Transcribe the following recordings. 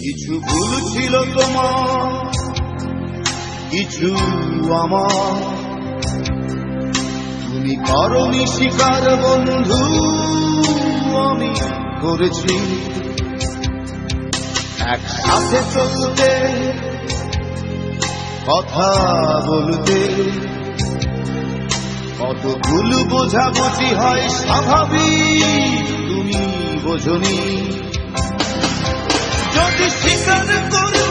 কিছু ভুল ছিল তোমার কিছু আমার। তুমি করনি স্বীকার বন্ধু আমি করেছি একসাথে চলতে কথা বলতে। কত ভুল বোঝাবুঝি হয় স্বাভাবিক তুমি বোঝনি। যদি স্বীকার করতে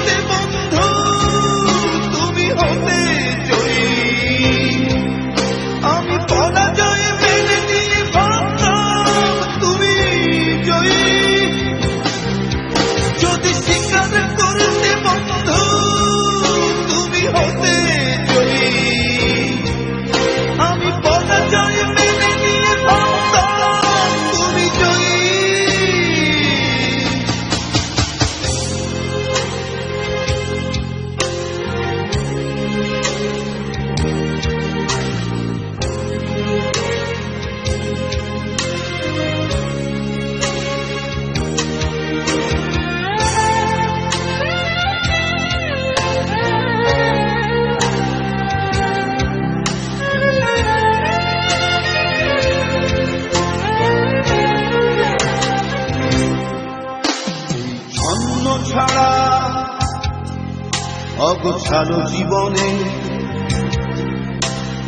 অগোছালো জীবনে।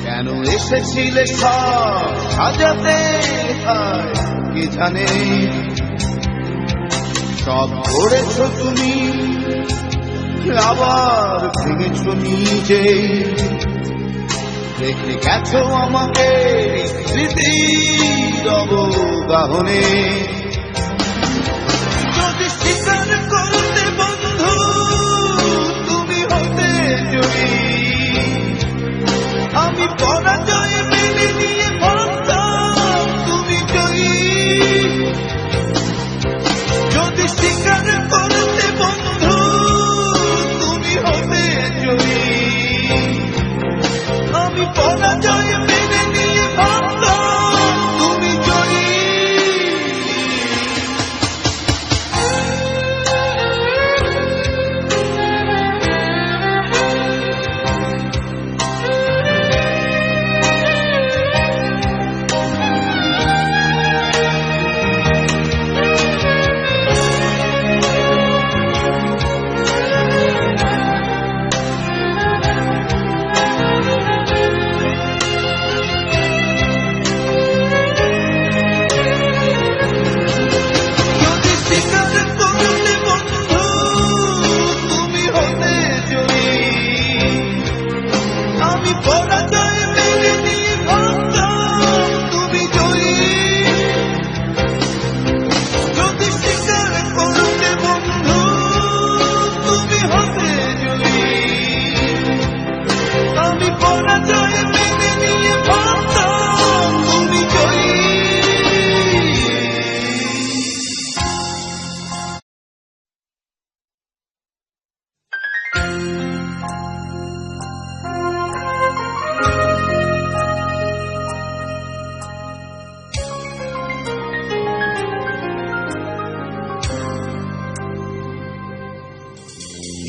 কেন এসেছিলে সব সাজাতে কে জানে? সব করেছ তুমি, আবার ভেঙেছ নিজে। রেখে গেছো আমাকে স্মৃতির অবগাহনে।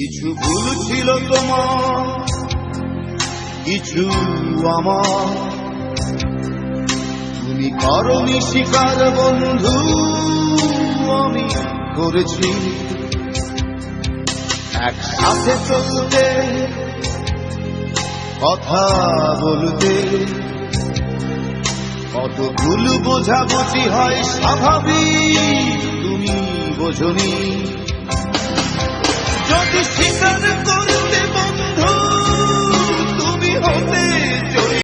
কিছু ভুল ছিল তোমার, কিছু আমার। তুমি করনি স্বীকার বন্ধু আমি করেছি। একসাথে চলতে, কথা বলতে, কত ভুল বোঝাবুঝি হয় স্বাভাবিক, তুমি বোঝনি। যদি স্বীকার